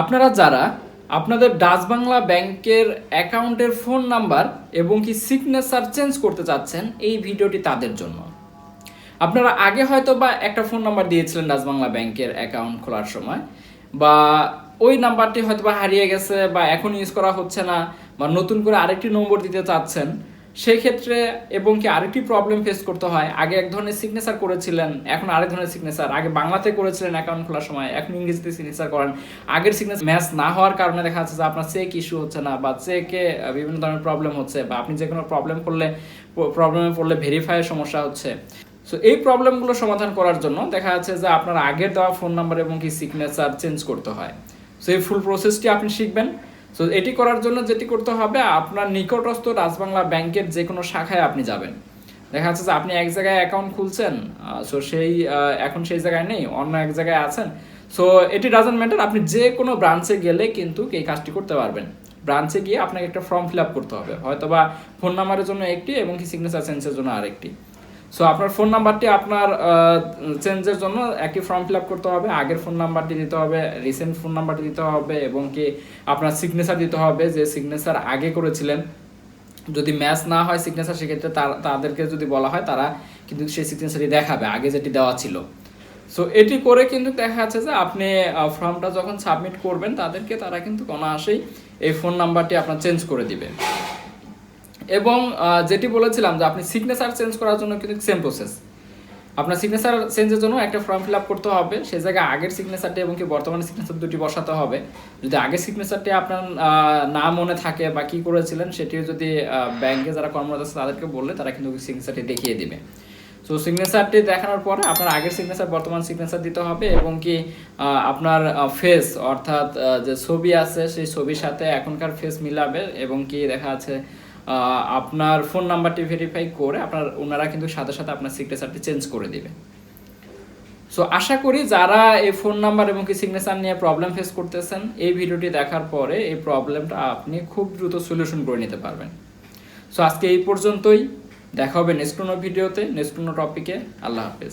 আপনারা যারা আপনাদের ডাচ বাংলা ব্যাংকের অ্যাকাউন্টের ফোন নাম্বার এবং কি সিগনেচার চেঞ্জ করতে চাচ্ছেন এই ভিডিওটি তাদের জন্য। আপনারা আগে হয়তো বা একটা ফোন নাম্বার দিয়েছিলেন ডাচ বাংলা ব্যাংকের অ্যাকাউন্ট খোলার সময় বা ওই নাম্বারটি হয়তো বা হারিয়ে গেছে বা এখন ইউজ করা হচ্ছে না বা নতুন করে আরেকটি নম্বর দিতে চাচ্ছেন সেই ক্ষেত্রে এবং কি আরেকটি প্রবলেম ফেস করতে হয়। আগে এক ধরনের সিগনেচার করেছিলেন, এখন আরেক ধরনের সিগনেচার আগে বাংলাতে করেছিলেন অ্যাকাউন্ট খোলার সময়, এখন ইংরেজিতে সিগনেচার করেন। আগের সিগনেচার ম্যাচ না হওয়ার কারণে দেখা যাচ্ছে যে আপনার চেক ইস্যু হচ্ছে না বা চেকে বিভিন্ন ধরনের প্রবলেম হচ্ছে বা আপনি যে কোনো প্রবলেম করলে প্রবলেমে পড়লে ভেরিফাইয়ের সমস্যা হচ্ছে। সো এই প্রবলেমগুলো সমাধান করার জন্য দেখা যাচ্ছে যে আপনার আগের দেওয়া ফোন নাম্বার এবং কি সিগনেচার চেঞ্জ করতে হয়। সো এই ফুল প্রসেসটি আপনি শিখবেন। সো এটি করার জন্য যেটি করতে হবে, আপনার নিকটস্থ রাজবাংলা ব্যাংকের যে কোনো শাখায় আপনি যাবেন। দেখা যাচ্ছে যে আপনি এক জায়গায় অ্যাকাউন্ট খুলছেন সো সেই এখন সেই জায়গায় নেই, অন্য এক জায়গায় আছেন। সো এটি ডাজেন্ট ম্যাটার আপনি যে কোনো ব্রাঞ্চে গেলে কিন্তু এই কাজটি করতে পারবেন। ব্রাঞ্চে গিয়ে আপনাকে একটা ফর্ম ফিল আপ করতে হবে হয়তো বা ফোন নাম্বারের জন্য একটি এবং কি সিগনেচার চেঞ্জের জন্য আরেকটি। সো আপনার ফোন নাম্বারটি আপনার চেঞ্জের জন্য একটি ফর্ম ফিল আপ করতে হবে, আগের ফোন নাম্বারটি দিতে হবে রিসেন্ট ফোন নাম্বারটি দিতে হবে এবং কি আপনার সিগনেচার দিতে হবে যে সিগনেচার আগে করেছিলেন। যদি ম্যাচ না হয় সিগনেচার সেক্ষেত্রে তার- তাদেরকে যদি বলা হয় তারা কিন্তু সেই সিগনেচারই দেখাবে, আগে যেটি দেওয়া ছিল। সো এটি করে কিন্তু দেখা যাচ্ছে যে আপনি ফর্মটা যখন সাবমিট করবেন তাদেরকে তারা কিন্তু অনায়াসেই এই ফোন নাম্বারটি আপনার চেঞ্জ করে দিবে। এবং যেটি বলেছিলাম যে আপনি সিগনেচার চেঞ্জ করার জন্য কিন্তু সেম প্রসেস আপনার সিগনেচার চেঞ্জের জন্য একটা ফর্ম ফিল আপ করতে হবে সেই জায়গায় আগের সিগনেচারটি এবং কি বর্তমানে সিগনেচার দুটি বসাতে হবে। যদি আগের সিগনেচারটি আপনার না মনে থাকে বা কি করেছিলেন সেটি যদি ব্যাংকে যারা কর্মরত আছে তাদেরকে বললে তারা কিন্তু সিগনেচারটি দেখিয়ে দিবে। সো সিগনেচারটি দেখানোর পরে আপনার আগের সিগনেচার বর্তমান সিগনেচার দিতে হবে এবং কি আপনার ফেস অর্থাৎ যে ছবি আছে সেই ছবির সাথে এখনকার ফেস মিলাবে এবং কি দেখা আহ, আপনার ফোন নাম্বারটি ভেরিফাই করে আপনার, ওনারা কিন্তু সাথে সাথে আপনার সিগনেচারটি চেঞ্জ করে দিবে। সো আশা করি যারা এই ফোন নাম্বার এবং কি সিগনেচার নিয়ে প্রবলেম ফেস করতেছেন, এই ভিডিওটি দেখার পরে এই প্রবলেমটা আপনি খুব দ্রুত সলিউশন করে নিতে পারবেন। সো আজকে এই পর্যন্তই। দেখা হবে নেক্সট কোনো ভিডিওতে নেক্সট কোনো টপিকে আল্লাহ হাফেজ।